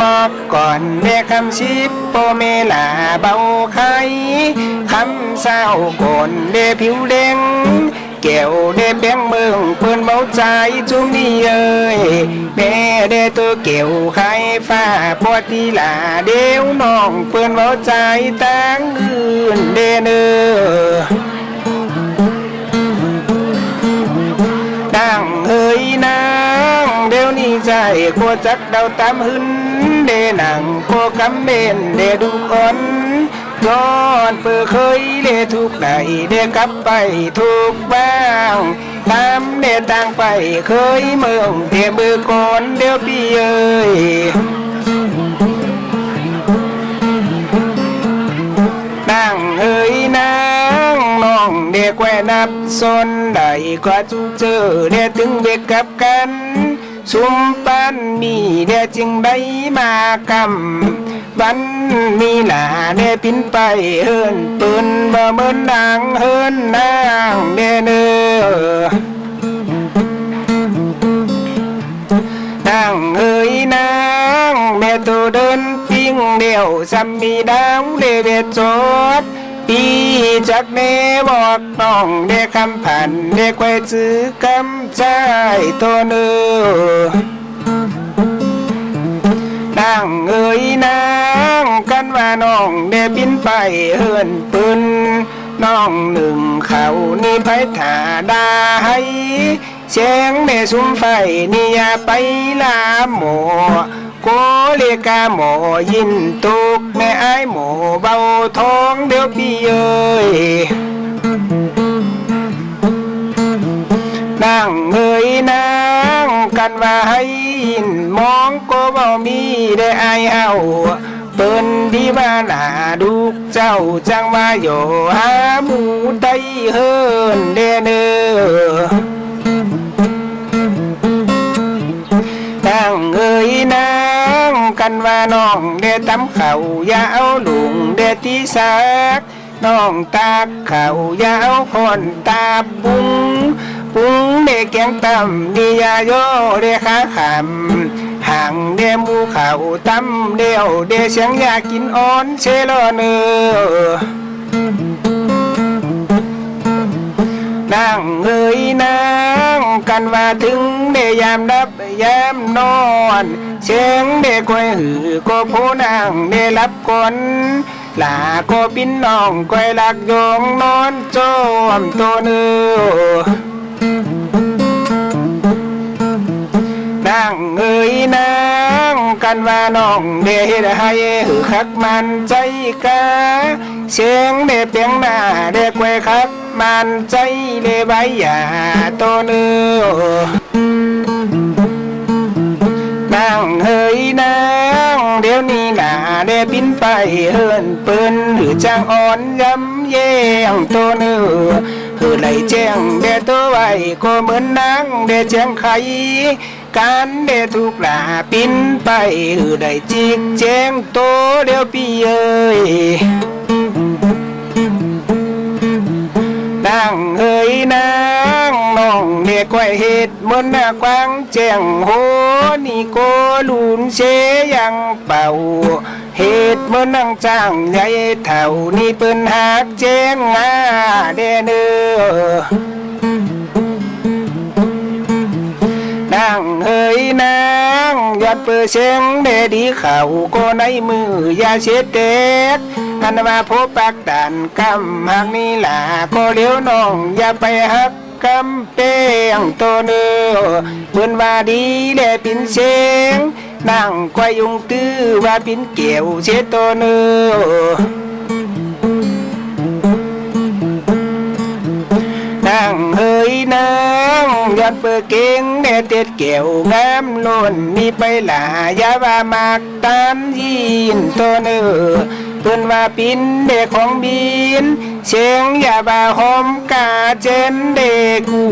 มอกก่อนเด็กคำชิปโปเมลาเบาไข่คำเศร้าก่อนเดผิวแดงแก้วเดแบงเมืองเปิ้นเบาใจจุ่มนี่เอ้ยแม่เดตัวเกี่ยวไข่ฟ้าปวดดีลาเดียวน้องเปิ้นเบาใจตั้งอื่นเดเนอ ดี๋ยวนี้ใจกลัวจักเดาตามหึนเดหนังโคกำเบนเดดูคนย้อนเปือเคยเดทุกใดเดกลับไปทุกบ้างตามเดต่างไปเคยเมืองเดเบือก่อนเดียวพี่เอ้ยนางเอ้ยนางน้องเด็กแวนับซนได้ก็จูเจอเดถึงเด็กกับกัน สุมปันมีเด็จึงได้มากำวันมีหลาเด็พินไปเฮินปืนบ่เหมือนนางเฮินนางเดเนอนางเอ้ยนางแม่ตัวเดินปิ้งเดียวซ้ำมีดาวเลเวจด ปีจากเนบอกน้องเด็กคำผ่านเด็กไว้ซื้อกำใจตัวเนื้อนางเอ้ยนางกันว่าน้องเดบินไปเฮินปืนน้องหนึ่งเขานี่ไผถาดาให้เสียงแม่สุมไฟนี่อย่าไปลาหมอ โกเลกาหมอยินตุกแม่ไอ้หมอเบาท้องเดี๋ยวพี่เอ้ยนางเอ้ยนางกันว่าให้ยินมองก็บ่มีได้ไอเอาเปิ้นดีว่าหนาดูกเจ้าจังมาโยหาหมูไตเฮินเดเนอ ว่าน้องเดตำเขายาเอาลุงเดตีสักน้องตาเขายาวคนตาปุ้งปุ้งเด็กแกงตำดียาโยเดขาขำห่างเดมูเขาตำเดียวเดเสียงอยากกินอ่อนเชลอเนอนางเอ้ยนางกันว่าถึงเดยามดับยามนอน เสียงเด็กวยหือก็ผู้นางเดรับก่อนลาก็ปินน้องกวยหลักยงนอนโจมตัวเนื้อนางเอ้ยนางกันว่าน้องเดเฮ็ดให้หือคักมันใจกาเสียงเดเปียงหน้าเดกวยคักมันใจเลใบหยาตัวเนื้อ นางเฮยนางเดี๋ยวนี้หนาเดบินไปเฮินปืนหรือจางอ่อนยำแย่งตัวเนื้อคือไหลแจ้งเดตัวไว้ก็เหมือนนางเดแจ้งไขการเดทุกหลาปินไปหือได้จิกแจ้งโตเดี๋ยวพี่เอ้ยนางเฮยนาง น้องเด็กไว้เฮ็ดเหมือนหน้ากวางแจ้งโหนี่โกลุนเชยังเป่าเฮ็ดเมือนนางจ้างใหญ่เท่านี่เปิ้นหักแจ้งงาเดเนอนางเฮ้ยนางยอดเปือเสียงเดดีเขาก็ในมือยาเช็ดเด็กอันมาพบปากดันกำหักนี่ล่ะก็เลี้ยวน้องอย่าไปหัก กำเปียงตัวเนือเปืนว่าดีแลปินเสียงนางกวายยุงตื้อว่าปินเกี่ยวเช็ดตัวเนือนางเฮยนางยอดเปือเก่งแด่เต็ดเกี่ยวงามล้นมีไปหลายาว่ามากตามยีนตัวเนื้อเพิ่นว่าปินเด็กของบิน เสียงอย่าบ่าหอมกาเจนเด็กกู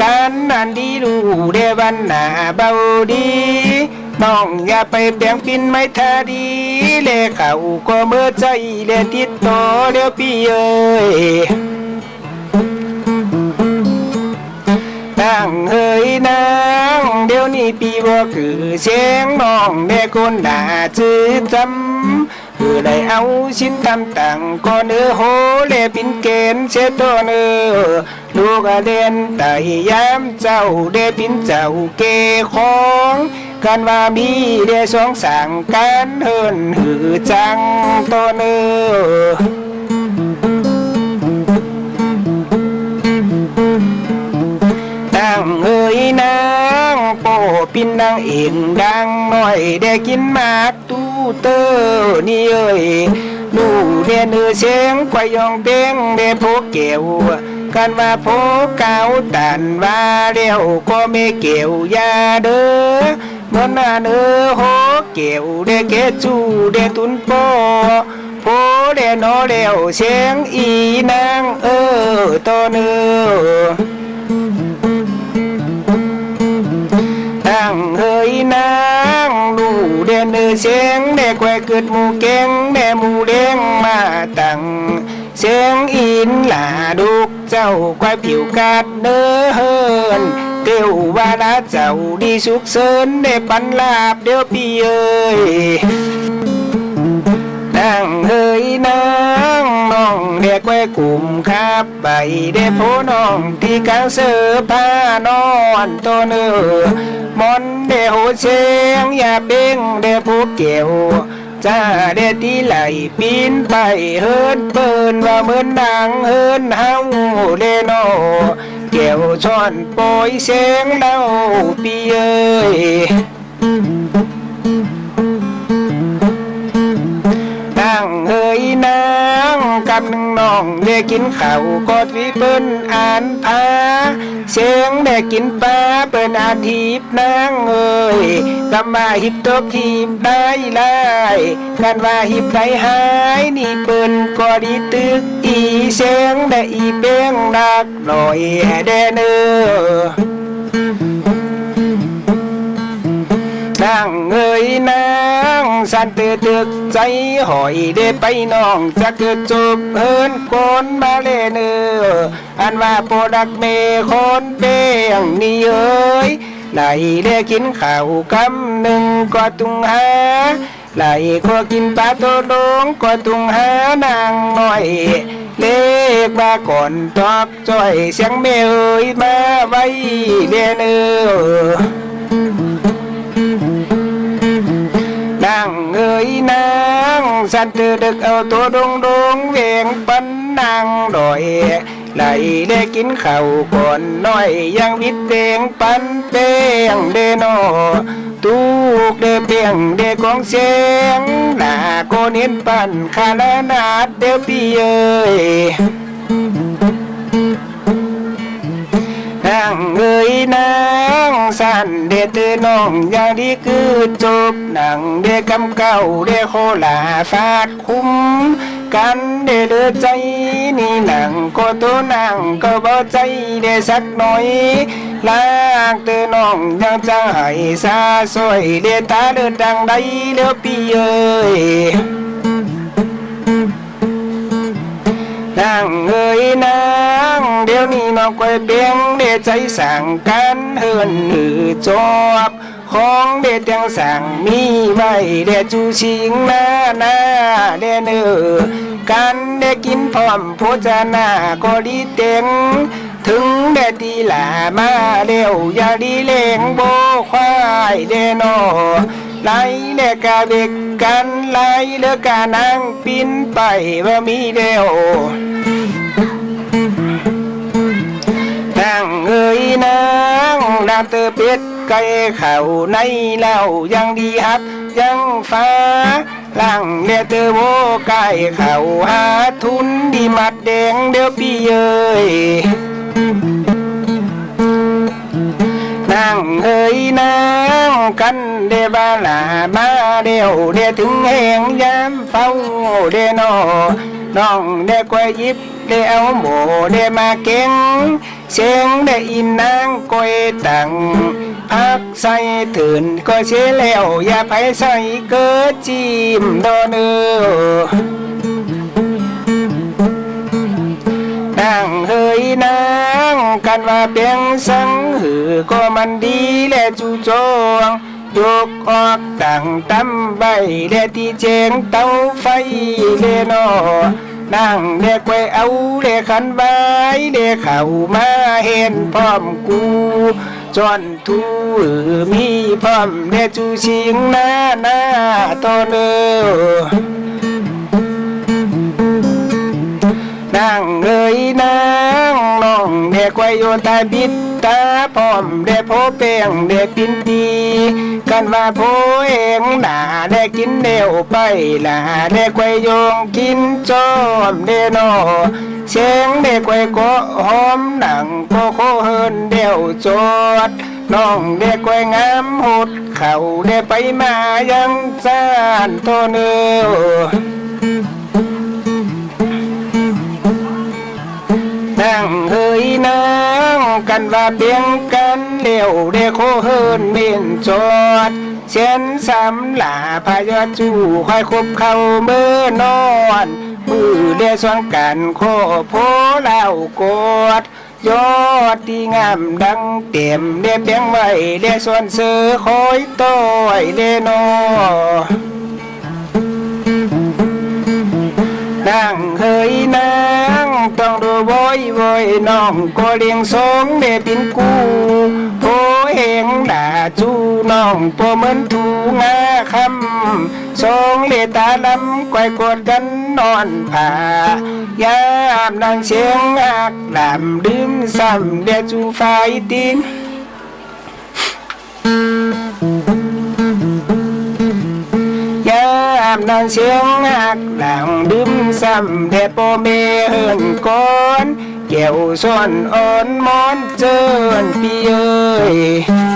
การนันดีดูเดวันหนาเบาดีน้องอย่าไปแบ่งปินไม่ทาดีเลเขาก็เมื่อใจเลติดต่อเดี๋ยวพี่เอ้ยนางเฮ้ยนางเดี๋ยวนี้ปีบ่คือเสียงน้องเด็กคนด่าจื้อจำ ได้เอาชิ้นทำต่างก็เนื้อโหเลปินเกณฑ์เชดตัวเนื้อลูกเด่นไต่ยามเจ้าเดปินเจ้าเกของกันว่ามีเดสองสั่งกันเฮินหือจังตัวเนื้อนางเอ้ยนาง ปินนางเองดังหน่อยได้กินมากตู้เตอนี่เอ้ยดูเดียนเออเสียงควายยองเป้งเดโพเกี่ยวกันว่าโพเก่าตันว่าเดียวก็ไม่เกี่ยวยาเด้อเมื่อนาเนอโหเกี่ยวเดเกจูเดตุนโปโพเดนอเดียวเสียงอีนางเออตัวเนื้อ กแควเกิดหมูเก่งแม่หมูเด้งมาตั้งเสียงอินหลาดุกเจ้าควายผิวกาดเนื้อเฮินเตียววาลาเจ้าดีสุขเสริญได้ปันลาบเดี๋ยวพี่เอ้ยนั่งเฮยนา องเด็กไว้กลุ่มครับใบเดโพน้องที่กางเสือผ้านอนตัวเนื้อมอนเดโหเชียงอย่าเบ้งเดโพเกี่ยวจ้าเดตีไหลปีนไปเฮินเปินว่าเหมือนนางเฮินเฮาเดโนเกี่ยวช้อนโปยเสียงเล่าปีเอ้ย กับหนึ่งน้องเด็กกินข้าวกอดวิเปิ้นอ่านพาเสียงเด็กกินปลาเปิ้นอานหีบนางเอ้ยกำมาหิบตบหีบได้ไล่กันว่าหิบได้หายนี่เปิ้นก็ดีตึกอีเสียงได้อีเป้งดักหน่อยแดเนอ นางเอ้ยนางสันเตือตึกใจหอยเดไปน้องจะเกิดจบเฮินกนมาเลเนออันว่าโปรดักเมคนเปียงนี่เอ้ยไหลได้กินข้าวกำหนึ่งก็ตุงหาไหลก็กินปลาตัวลงก็ตุงหานางหน่อยเลขมาก่อนตอกจ้อยเสียงเมเอ้ยมาไว้เดนเออางเอ้ยนางสันตือดึกเอาตัวดงดงเวียงปันนางดอยไหลได้กินข้าวก่อนน้อยยังวิดเตียงปันเปียงเดโนตูกเดเปียงเดกองเสียงหน้าโกเน้นปันคาลานาดเดวพี่เอ้ยางเอ้ยนางสันเดตน้องอย่างดีคือจบหนังเดกำเก่าเดโคลาฟาดคุ้มกันเดเลือใจนี่หนังก็ตัวนางก็บ่ใจเดสักหน่อยลากเตน้องยังจะให้ซาสวยเดตาเดินดังใดเลือพี่เอ้ยนางเอ้ยนาง เดี๋ยวนี้น้องก้อยเบียงเดใจสั่งกันเฮินหือจอบของเดดยังสั่งมีไว้เดจูชิงหน้าหน้าเดเนอกันเดกินพร้อมโภชนาก็ดีเต็งถึงเดตีหลามาเร็วอย่าดีเลงโบควายเดโนไล่เดกาเด็กกันไล่เลือกกานางปินไปว่ามีเดียวางเอ้ยนางดามเตอเป็ดไก่เข่าในเล่ายังดีฮักยังฟ้าล่างเดียเตอโวไก่เข่าหาทุนดีมัดแดงเดี๋ยวพี่เอ้ยนางเอ้ยนางกันเดบาลามาเดียวเดถึงแหงยามเฝ้าเดนอน้องเดกวยยิบเดเอาหมูเดมาเก่ง เสียงเดอินนางกวยตังพักใส่ถืนก็เชแล้วอย่าไปใส่เกิดจิมโดนเออนางเฮยนางกันว่าเปียงสังหือก็มันดีและจูจงยกออกต่างตำใบและที่เจงเต้าไฟเลนอ นั่งเด็กไว้เอาเด็กขันใบเด็กเข้ามาเห็นพร้อมกูจอนทูมีพร้อมเด็กจูชิงหน้าหน้าตอนเออ นางเอ้ยนางน้องเด็กไว้โยนตาบิดตาพร้อมเด็กโพเปียงเด็กปินตีกันว่าโพเองหนาเด็กกินเดียวไปล่ะเด็กไว้โยงกินจอมเดนอเสียงเด็กไว้ก็หอมหนังโคโคเฮินเดียวจอดน้องเด็กไว้งามหดเข่าเด็กไปมายังจานโตเนื้อ กันว่าเบียงกันเลี้ยวเดโคเฮินเมนจอดเช่นสำลาพายอดจูคอยคบเข้าเมื่อนอน มือเดียสวงกันโคโพเล่ากดยอดที่งามดังเต็มเดียเปียงไว้เดียส่วนเสือคอยต้อยเดนอ ต้อยบ่อยน้องก็เลี้ยงสงเดปินกูโพเฮงด่าจูน้องปเหมือนถูงาคำสงเลตาลำก้อยกดกันนอนผ่ายามนางเสียงอักลำดื่มซ้ำเดจูไฟตินามนางเสียงหักหลังดื่มซ้ำเทปโปเมเฮินก้อนเกี่ยวส่วนอ่อนมอนเจินพี่เอ้ย